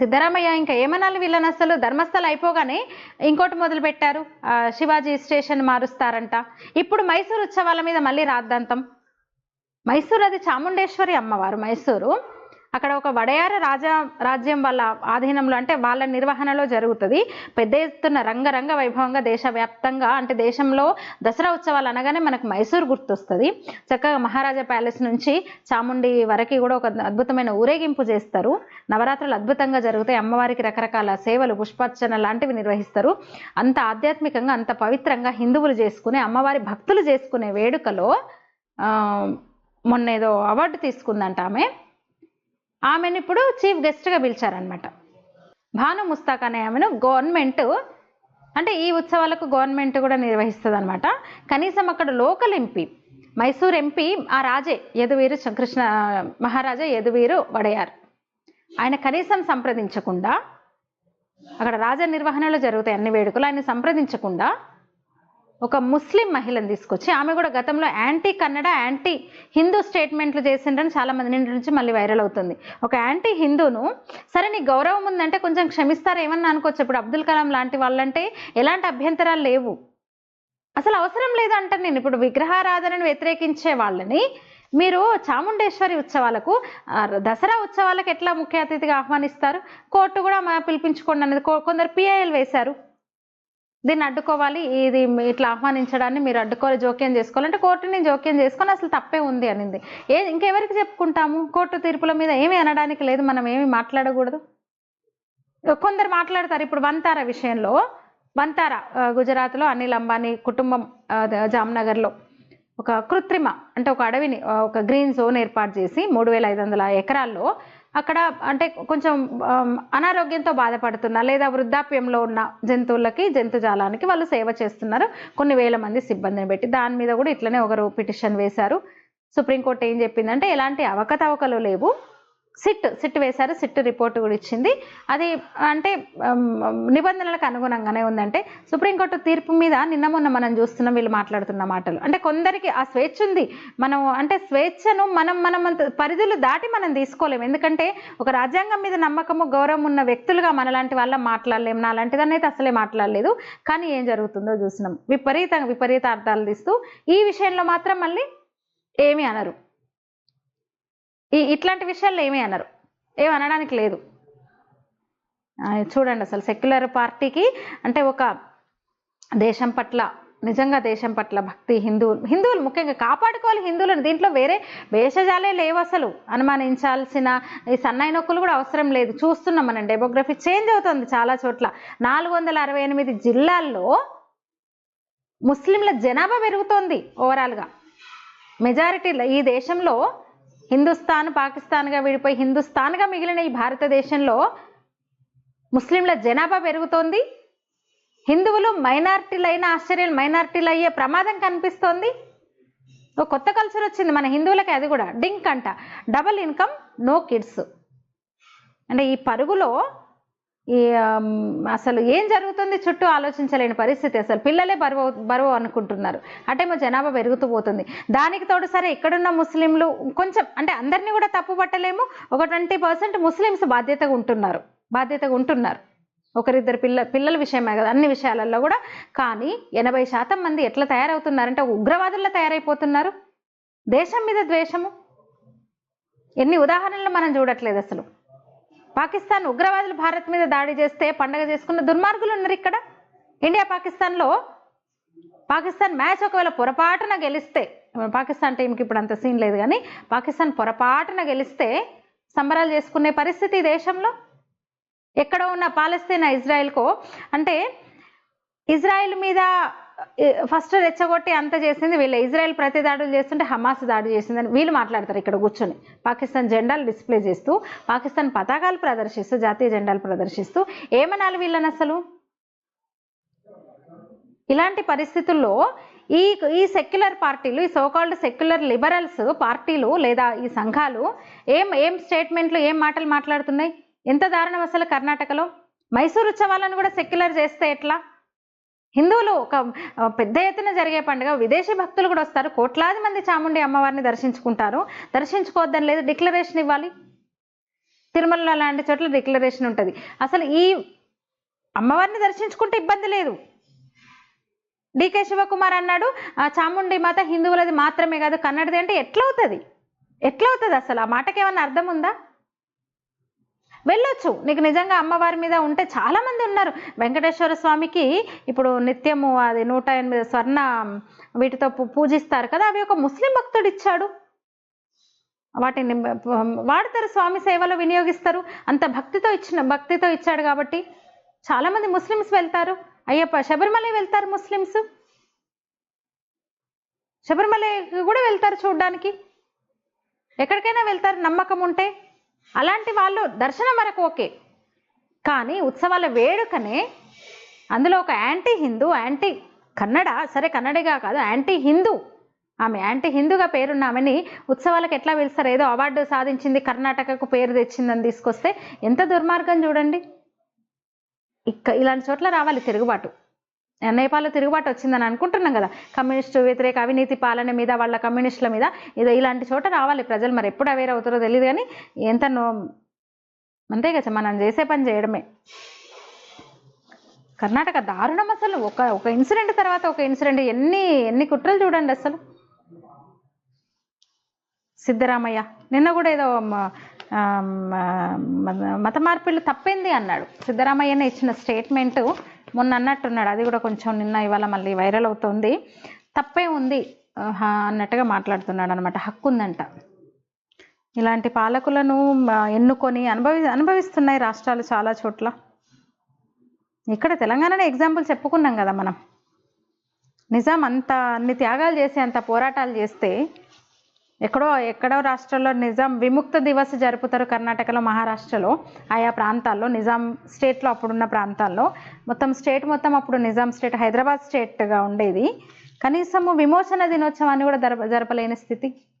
సిద్ధరామయ్య ఇంకా ఏమనాలి వీళ్ళని అసలు? ధర్మస్థల అయిపోగానే ఇంకోటి మొదలు పెట్టారు. శివాజీ స్టేషన్ మారుస్తారంట. ఇప్పుడు మైసూరు ఉత్సవాల మీద మళ్ళీ రాద్దాంతం. మైసూరు అది చాముండేశ్వరి అమ్మవారు మైసూరు. అక్కడ ఒక వడయార రాజా రాజ్యం వాళ్ళ ఆధీనంలో అంటే వాళ్ళ నిర్వహణలో జరుగుతుంది. పెద్ద ఎత్తున రంగరంగ వైభవంగా దేశవ్యాప్తంగా అంటే దేశంలో దసరా ఉత్సవాలు అనగానే మనకు మైసూరు గుర్తొస్తుంది. చక్కగా మహారాజా ప్యాలెస్ నుంచి చాముండి వరకు కూడా ఒక అద్భుతమైన ఊరేగింపు చేస్తారు. నవరాత్రులు అద్భుతంగా జరుగుతాయి. అమ్మవారికి రకరకాల సేవలు పుష్పార్చన లాంటివి నిర్వహిస్తారు. అంత ఆధ్యాత్మికంగా అంత పవిత్రంగా హిందువులు చేసుకునే అమ్మవారి భక్తులు చేసుకునే వేడుకలో మొన్న ఏదో అవార్డు తీసుకుందంట ఆమె. ఆమెను ఇప్పుడు చీఫ్ గెస్ట్గా పిలిచారనమాట భాను ముస్తాక్ అనే ఆమెను గవర్నమెంట్ అంటే ఈ ఉత్సవాలకు గవర్నమెంట్ కూడా నిర్వహిస్తుంది అనమాట కనీసం అక్కడ లోకల్ ఎంపీ మైసూర్ ఎంపీ ఆ రాజే యదువీరు కృష్ణ మహారాజా యదువీరు వడయార్. ఆయన కనీసం సంప్రదించకుండా అక్కడ రాజ నిర్వహణలో జరుగుతాయి అన్ని వేడుకలు ఆయన సంప్రదించకుండా ఒక ముస్లిం మహిళను తీసుకొచ్చి ఆమె కూడా గతంలో యాంటీ కన్నడ యాంటీ హిందూ స్టేట్మెంట్లు చేసిండ్రని చాలా మంది నుంచి మళ్ళీ వైరల్ అవుతుంది. ఒక యాంటీ హిందూను సరే నీ గౌరవం ఉందంటే కొంచెం క్షమిస్తారు ఏమన్నా అనుకోవచ్చు? ఇప్పుడు అబ్దుల్ కలాం లాంటి వాళ్ళంటే ఎలాంటి అభ్యంతరాలు లేవు. అసలు అవసరం లేదు అంటాను నేను. ఇప్పుడు విగ్రహారాధనను వ్యతిరేకించే వాళ్ళని మీరు చాముండేశ్వరి ఉత్సవాలకు దసరా ఉత్సవాలకు ఎట్లా ముఖ్య అతిథిగా ఆహ్వానిస్తారు? కోర్టు కూడా మా పిలిపించుకోండి అనేది కొందరు పిఐఎల్ వేశారు. దీన్ని అడ్డుకోవాలి. ఇది ఇట్లా ఆహ్వానించడాన్ని మీరు అడ్డుకోవాలి జోక్యం చేసుకోవాలంటే కోర్టుని జోక్యం చేసుకొని అసలు తప్పే ఉంది అనింది. ఏ ఇంకెవరికి చెప్పుకుంటాము? కోర్టు తీర్పుల మీద ఏమి అనడానికి లేదు. మనం ఏమి మాట్లాడకూడదు. కొందరు మాట్లాడతారు. ఇప్పుడు వంతార విషయంలో వంతార గుజరాత్లో అనిల్ అంబానీ కుటుంబం జామ్నగర్లో ఒక కృత్రిమ అంటే ఒక అడవిని ఒక గ్రీన్ జోన్ ఏర్పాటు చేసి మూడు వేల ఐదు వందల ఎకరాల్లో అక్కడ అంటే కొంచెం అనారోగ్యంతో బాధపడుతున్న లేదా వృద్ధాప్యంలో ఉన్న జంతువులకి జంతుజాలానికి వాళ్ళు సేవ చేస్తున్నారు. కొన్ని వేల మంది సిబ్బందిని పెట్టి దాని మీద కూడా ఇట్లనే ఒకరు పిటిషన్ వేశారు. సుప్రీంకోర్టు ఏం చెప్పిందంటే ఎలాంటి అవకతవకలు లేవు. సిట్ సిట్ వేశారు సిట్ రిపోర్ట్ కూడా ఇచ్చింది. అది అంటే నిబంధనలకు అనుగుణంగానే ఉందంటే సుప్రీంకోర్టు తీర్పు మీద నిన్న మొన్న మనం చూస్తున్నాం వీళ్ళు మాట్లాడుతున్న మాటలు. అంటే కొందరికి ఆ స్వేచ్ఛ ఉంది. మనం అంటే స్వేచ్ఛను మనం మనం పరిధులు దాటి మనం తీసుకోలేము. ఎందుకంటే ఒక రాజ్యాంగం మీద నమ్మకము గౌరవం ఉన్న వ్యక్తులుగా మనలాంటి వాళ్ళ మాట్లాడలేము. నా లాంటిదాన్ని అయితే అసలే మాట్లాడలేదు. కానీ ఏం జరుగుతుందో చూసినాం విపరీతంగా విపరీత అర్థాలు తీస్తూ ఈ విషయంలో మాత్రం మళ్ళీ ఏమీ అనరు. ఈ ఇట్లాంటి విషయాల్లో ఏమీ అనరు. ఏమి అనడానికి లేదు. చూడండి అసలు సెక్యులర్ పార్టీకి అంటే ఒక దేశం పట్ల నిజంగా దేశం పట్ల భక్తి హిందువులు హిందువులు ముఖ్యంగా కాపాడుకోవాలి హిందువులను. దీంట్లో వేరే వేషజాలే లేవు అసలు. అనుమానించాల్సిన ఈ సన్నాయి నొక్కులు కూడా అవసరం లేదు. చూస్తున్నాం మనం డెమోగ్రఫీ చేంజ్ అవుతుంది చాలా చోట్ల. నాలుగు వందల అరవై ఎనిమిది జిల్లాల్లో ముస్లింల జనాభా పెరుగుతోంది ఓవరాల్గా మెజారిటీ ఈ దేశంలో హిందుస్థాన్ పాకిస్తాన్గా విడిపోయి హిందుస్థాన్గా మిగిలిన ఈ భారతదేశంలో ముస్లింల జనాభా పెరుగుతోంది. హిందువులు మైనార్టీలైన అయిన ఆశ్చర్యాలు మైనార్టీలు అయ్యే ప్రమాదం కనిపిస్తోంది. ఓ కొత్త కల్చర్ వచ్చింది మన హిందువులకి అది కూడా. డింక్ అంట. డబుల్ ఇన్కమ్ నో కిడ్స్ అంటే ఈ పరుగులో ఈ అసలు ఏం జరుగుతుంది చుట్టూ ఆలోచించలేని పరిస్థితి అసలు. పిల్లలే బరువు బరువు అనుకుంటున్నారు. అటేమో జనాభా పెరుగుతూ పోతుంది. దానికి తోడు సరే ఇక్కడున్న ముస్లింలు కొంచెం అంటే అందరినీ కూడా తప్పు పట్టలేము. ఒక ట్వంటీ పర్సెంట్ ముస్లిమ్స్ బాధ్యతగా ఉంటున్నారు. బాధ్యతగా ఉంటున్నారు. ఒకరిద్దరు పిల్ల పిల్లల విషయమే కదా అన్ని విషయాలలో కూడా. కానీ ఎనభై శాతం మంది ఎట్లా తయారవుతున్నారంటే ఉగ్రవాదుల్లో తయారైపోతున్నారు. దేశం మీద ద్వేషము. ఎన్ని ఉదాహరణలు మనం చూడట్లేదు అసలు. పాకిస్తాన్ ఉగ్రవాదులు భారత్ మీద దాడి చేస్తే పండగ చేసుకున్న దుర్మార్గులు ఉన్నారు ఇక్కడ. ఇండియా పాకిస్తాన్లో పాకిస్తాన్ మ్యాచ్ ఒకవేళ పొరపాటున గెలిస్తే పాకిస్తాన్ టీంకి ఇప్పుడు అంత సీన్ లేదు కానీ పాకిస్తాన్ పొరపాటున గెలిస్తే సంబరాలు చేసుకునే పరిస్థితి దేశంలో? ఎక్కడ ఉన్న పాలస్తీనా ఇజ్రాయెల్కో? అంటే ఇజ్రాయెల్ మీద ఫస్ట్ రెచ్చగొట్టి అంత చేసింది వీళ్ళు. ఇజ్రాయెల్ ప్రతి దాడులు చేస్తుంటే హమాస్ దాడి చేసిందని వీళ్ళు మాట్లాడతారు ఇక్కడ కూర్చొని. పాకిస్తాన్ జెండాలు డిస్ప్లే చేస్తూ పాకిస్తాన్ పతాకాలు ప్రదర్శిస్తూ జాతీయ జెండాలు ప్రదర్శిస్తూ ఏమనాలి వీళ్ళని అసలు? ఇలాంటి పరిస్థితుల్లో ఈ ఈ సెక్యులర్ పార్టీలు ఈ సోకాల్డ్ సెక్యులర్ లిబరల్స్ పార్టీలు లేదా ఈ సంఘాలు ఏం ఏం స్టేట్మెంట్లు ఏం మాటలు మాట్లాడుతున్నాయి? ఎంత దారుణం అసలు కర్ణాటకలో? మైసూరు ఉత్సవాలను కూడా సెక్యులర్ చేస్తే ఎట్లా? హిందువులు ఒక పెద్ద ఎత్తున జరిగే పండుగ. విదేశీ భక్తులు కూడా వస్తారు. కోట్లాది మంది చాముండి అమ్మవారిని దర్శించుకుంటారు. దర్శించుకోవద్దని లేదు డిక్లరేషన్ ఇవ్వాలి. తిరుమలలో లాంటి చోట్ల డిక్లరేషన్ ఉంటుంది. అసలు ఈ అమ్మవారిని దర్శించుకుంటే ఇబ్బంది లేదు. డికే శివకుమార్ అన్నాడు "ఆ చాముండి మాత హిందువులది మాత్రమే కాదు కన్నడది అంటే ఎట్లవుతుంది అవుతుంది? అవుతుంది అసలు? ఆ మాటకి ఏమన్నా అర్థం ఉందా? వెళ్ళొచ్చు. నీకు నిజంగా అమ్మవారి మీద ఉంటే చాలామంది ఉన్నారు. వెంకటేశ్వర స్వామికి ఇప్పుడు నిత్యము అది నూట ఎనిమిది స్వర్ణ వీటితో పూ- పూజిస్తారు కదా అవి ఒక ముస్లిం భక్తుడు ఇచ్చాడు. వాటిని వాడతారు స్వామి సేవలో వినియోగిస్తారు. అంత భక్తితో ఇచ్చిన భక్తితో ఇచ్చాడు కాబట్టి చాలామంది ముస్లిమ్స్ వెళ్తారు. అయ్యప్ప శబరిమల వెళ్తారు ముస్లిమ్స్. శబరిమలకి కూడా వెళ్తారు చూడడానికి. ఎక్కడికైనా వెళ్తారు నమ్మకం ఉంటే. అలాంటి వాళ్ళు దర్శనం వరకు ఓకే. కానీ ఉత్సవాల వేడుకనే అందులో ఒక యాంటీ హిందూ యాంటీ కన్నడ సరే కన్నడగా కాదు యాంటీ హిందూ. ఆమె యాంటీ హిందూగా పేరున్న ఆమెని ఉత్సవాలకు ఎట్లా పిలుస్తారు? ఏదో అవార్డు సాధించింది కర్ణాటకకు పేరు తెచ్చిందని తీసుకొస్తే ఎంత దుర్మార్గం చూడండి. ఇక్క ఇలాంటి చోట్ల రావాలి తిరుగుబాటు. నేపాల్లో తిరుగుబాటు వచ్చిందని అనుకుంటున్నాం కదా. కమ్యూనిస్టు వ్యతిరేక అవినీతి పాలన మీద వాళ్ళ కమ్యూనిస్టుల మీద ఏదో ఇలాంటి చోట రావాలి. ప్రజలు మరి ఎప్పుడు అవేర్ అవుతారో తెలియదు కానీ ఎంత నో అంతే కదా మనం చేసే పని చేయడమే. కర్ణాటక దారుణం అసలు. ఒక ఒక ఇన్సిడెంట్ తర్వాత ఒక ఇన్సిడెంట్ ఎన్ని ఎన్ని కుట్రలు చూడండి అసలు. సిద్ధరామయ్య. నిన్న కూడా ఏదో మత మార్పిళ్ళు తప్పింది అన్నాడు. సిద్ధరామయ్యనే ఇచ్చిన స్టేట్మెంట్ మొన్న అన్నట్టున్నాడు. అది కూడా కొంచెం నిన్న ఇవాళ మళ్ళీ వైరల్ అవుతుంది. తప్పే ఉంది. అన్నట్టుగా మాట్లాడుతున్నాడు అనమాట హక్కు ఉందంట. ఇలాంటి పాలకులను ఎన్నుకొని అనుభవి అనుభవిస్తున్నాయి రాష్ట్రాలు చాలా చోట్ల. ఇక్కడ తెలంగాణనే ఎగ్జాంపుల్ చెప్పుకున్నాం కదా మనం. నిజాం అంత అన్ని త్యాగాలు చేసి అంత పోరాటాలు చేస్తే ఎక్కడో ఎక్కడో రాష్ట్రాల్లో నిజాం విముక్త దివస్ జరుపుతారు కర్ణాటకలో మహారాష్ట్రలో ఆయా ప్రాంతాల్లో నిజాం స్టేట్లో అప్పుడున్న ప్రాంతాల్లో. మొత్తం స్టేట్ మొత్తం అప్పుడు నిజాం స్టేట్ హైదరాబాద్ స్టేట్గా ఉండేది. కనీసము విమోచన దినోత్సవాన్ని కూడా జరప జరపలేని స్థితి.